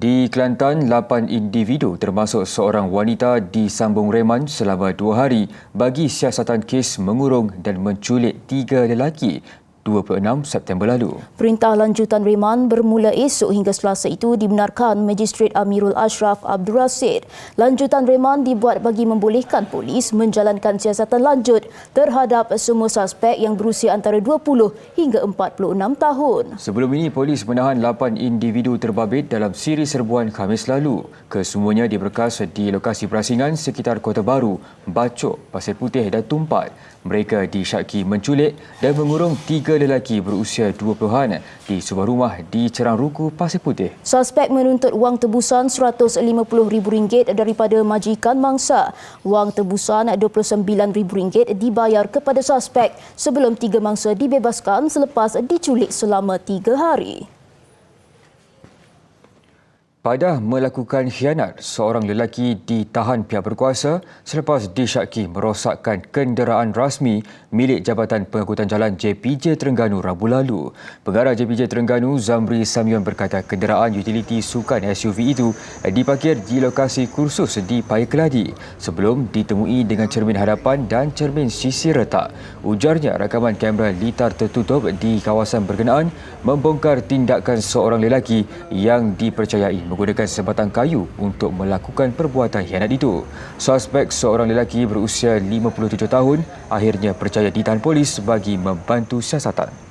Di Kelantan, 8 individu termasuk seorang wanita disambung reman selama dua hari bagi siasatan kes mengurung dan menculik tiga lelaki 26 September lalu. Perintah lanjutan reman bermula esok hingga selasa itu dibenarkan Magistrate Amirul Ashraf Abdul Rasid. Lanjutan reman dibuat bagi membolehkan polis menjalankan siasatan lanjut terhadap semua suspek yang berusia antara 20 hingga 46 tahun. Sebelum ini, polis menahan 8 individu terbabit dalam siri serbuan Khamis lalu. Kesemuanya diberkas di lokasi perasingan sekitar Kota Baru, Bacok, Pasir Putih dan Tumpat. Mereka disyaki menculik dan mengurung tiga lelaki berusia 20-an di sebuah rumah di Cerang Ruku, Pasir Putih. Suspek menuntut wang tebusan RM150,000 daripada majikan mangsa. Wang tebusan RM29,000 dibayar kepada suspek sebelum tiga mangsa dibebaskan selepas diculik selama tiga hari. Padah melakukan khianat, seorang lelaki ditahan pihak berkuasa selepas disyaki merosakkan kenderaan rasmi milik Jabatan Pengangkutan Jalan JPJ Terengganu Rabu lalu. Pengarah JPJ Terengganu Zamri Samion berkata kenderaan utiliti sukan SUV itu diparkir di lokasi kursus di Paya Keladi sebelum ditemui dengan cermin hadapan dan cermin sisi retak. Ujarnya rakaman kamera litar tertutup di kawasan berkenaan membongkar tindakan seorang lelaki yang dipercayai menggunakan sebatang kayu untuk melakukan perbuatan hianat itu. Suspek seorang lelaki berusia 57 tahun akhirnya percaya ditahan polis bagi membantu siasatan.